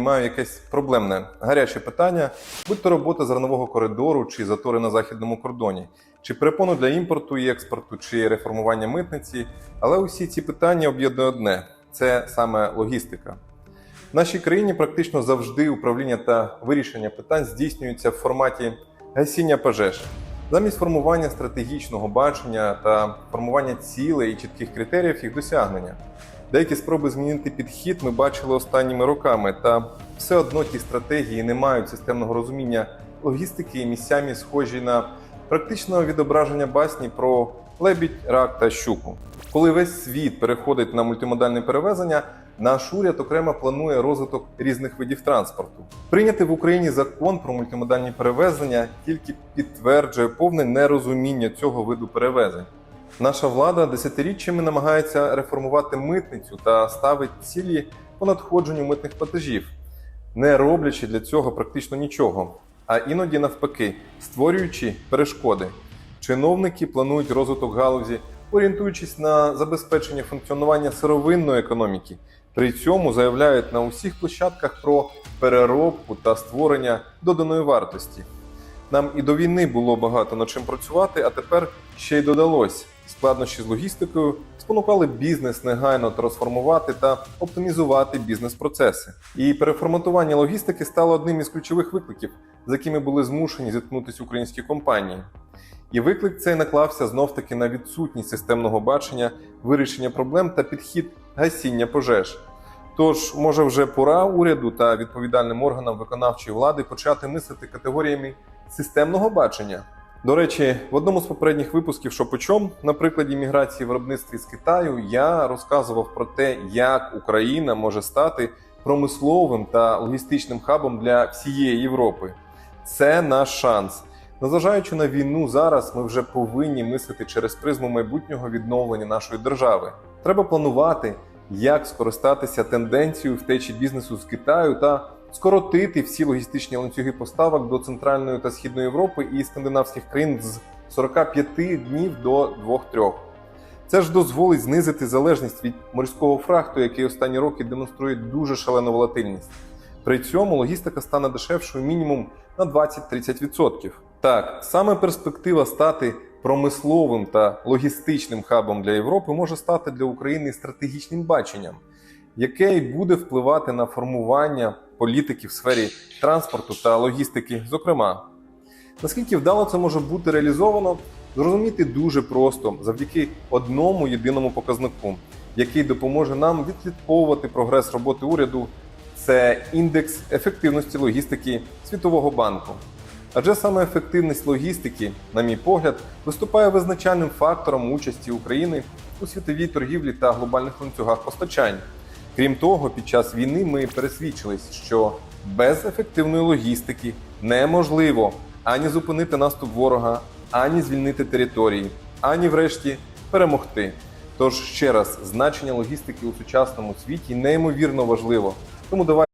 Маю якесь проблемне гаряче питання, будь то робота зернового коридору чи затори на західному кордоні, чи перепону для імпорту і експорту, чи реформування митниці. Але усі ці питання об'єднує одне це саме логістика. В нашій країні практично завжди управління та вирішення питань здійснюються в форматі гасіння пожеж. Замість формування стратегічного бачення та формування цілей і чітких критеріїв їх досягнення. Деякі спроби змінити підхід ми бачили останніми роками, та все одно ті стратегії не мають системного розуміння логістики і місцями схожі на практичного відображення басні про лебідь, рак та щуку. Коли весь світ переходить на мультимодальне перевезення, наш уряд окремо планує розвиток різних видів транспорту. Прийняти в Україні закон про мультимодальні перевезення тільки підтверджує повне нерозуміння цього виду перевезень. Наша влада десятиріччями намагається реформувати митницю та ставить цілі по надходженню митних платежів, не роблячи для цього практично нічого, а іноді навпаки, створюючи перешкоди. Чиновники планують розвиток галузі, орієнтуючись на забезпечення функціонування сировинної економіки. При цьому заявляють на усіх площадках про переробку та створення доданої вартості. Нам і до війни було багато над чим працювати, а тепер ще й додалось. Складнощі з логістикою спонукали бізнес негайно трансформувати та оптимізувати бізнес-процеси. І переформатування логістики стало одним із ключових викликів, з якими були змушені зіткнутися українські компанії. І виклик цей наклався знов-таки на відсутність системного бачення, вирішення проблем та підхід гасіння пожеж. Тож, може, вже пора уряду та відповідальним органам виконавчої влади почати мислити категоріями системного бачення. До речі, в одному з попередніх випусків «Що по на прикладі міграції виробництві з Китаю я розказував про те, як Україна може стати промисловим та логістичним хабом для всієї Європи. Це наш шанс. Незважаючи на війну, зараз ми вже повинні мислити через призму майбутнього відновлення нашої держави. Треба планувати, як скористатися тенденцією втечі бізнесу з Китаю та скоротити всі логістичні ланцюги поставок до Центральної та Східної Європи і скандинавських країн з 45 днів до 2-3. Це ж дозволить знизити залежність від морського фрахту, який останні роки демонструє дуже шалену волатильність. При цьому логістика стане дешевшою мінімум на 20-30%. Так, саме перспектива стати промисловим та логістичним хабом для Європи може стати для України стратегічним баченням, яке й буде впливати на формування політики в сфері транспорту та логістики, зокрема. Наскільки вдало це може бути реалізовано, зрозуміти дуже просто завдяки одному єдиному показнику, який допоможе нам відслідковувати прогрес роботи уряду. Це індекс ефективності логістики Світового банку. Адже саме ефективність логістики, на мій погляд, виступає визначальним фактором участі України у світовій торгівлі та глобальних ланцюгах постачань. Крім того, під час війни ми пересвідчились, що без ефективної логістики неможливо ані зупинити наступ ворога, ані звільнити території, ані, врешті, перемогти. Тож ще раз, значення логістики у сучасному світі неймовірно важливо. Тому давайте.